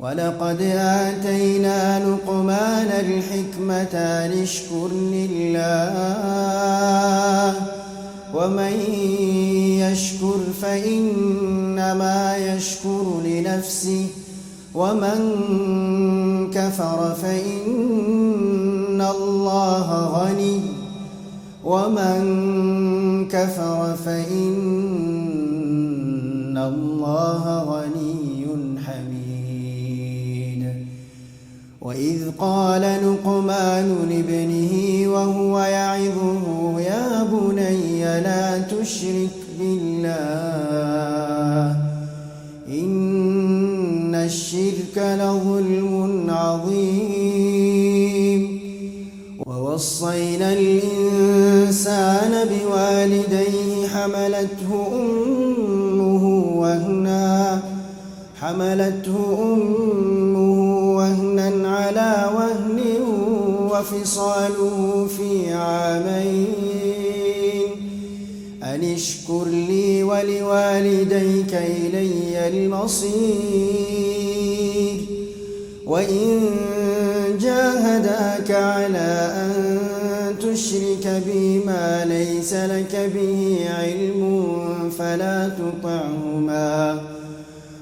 ولقد آتينا لقمان الحكمة نشكر لله. ومن يشكر فإنما يشكر لنفسه. ومن كفر فإن الله غني. ومن كفر فإن الله غني. وإذ قال لقمان لابنه وهو يعظه يا بني لا تشرك بالله إن الشرك لظلم عظيم. ووصينا الإنسان بوالديه حملته أمه وهنا حملته أمه وفصاله في عامين. أن اشكر لي ولوالديك إلي المصير. وإن جاهداك على أن تشرك بي ما ليس لك به علم فلا تطعهما.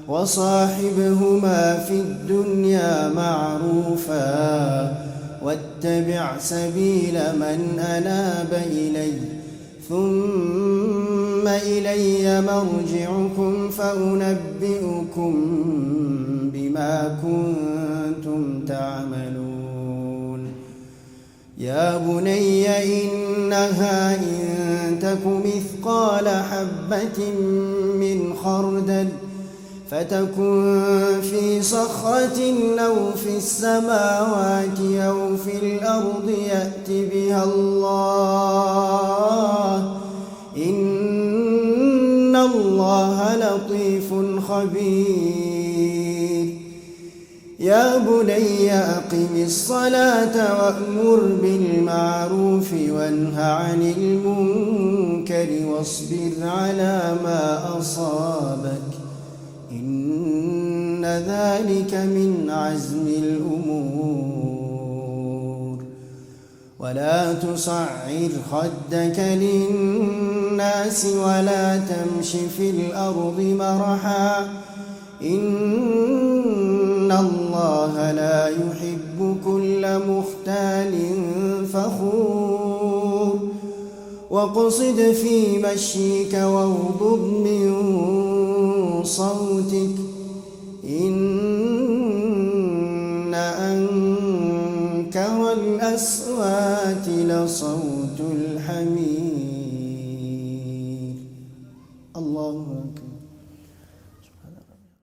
وصاحبهما في الدنيا معروفا. واتبع سبيل من أناب إلي ثم إلي مرجعكم فأنبئكم بما كنتم تعملون. يا بني إنها إن تك مثقال حبة من خردل فتكن في صخرة أو في السماوات أو في الأرض يأت بها الله. إن الله لطيف خبير. يا بني أقم الصلاة وأمر بالمعروف وانه عن المنكر واصبر على ما أصابك. إن ذلك من عزم الأمور. ولا تصعر خدك للناس ولا تمش في الأرض مرحا. إن الله لا يحب كل مختال فخور. واقصد في مشيك واغضب من صوتك. إن أنكر الأصوات لصوت الحمير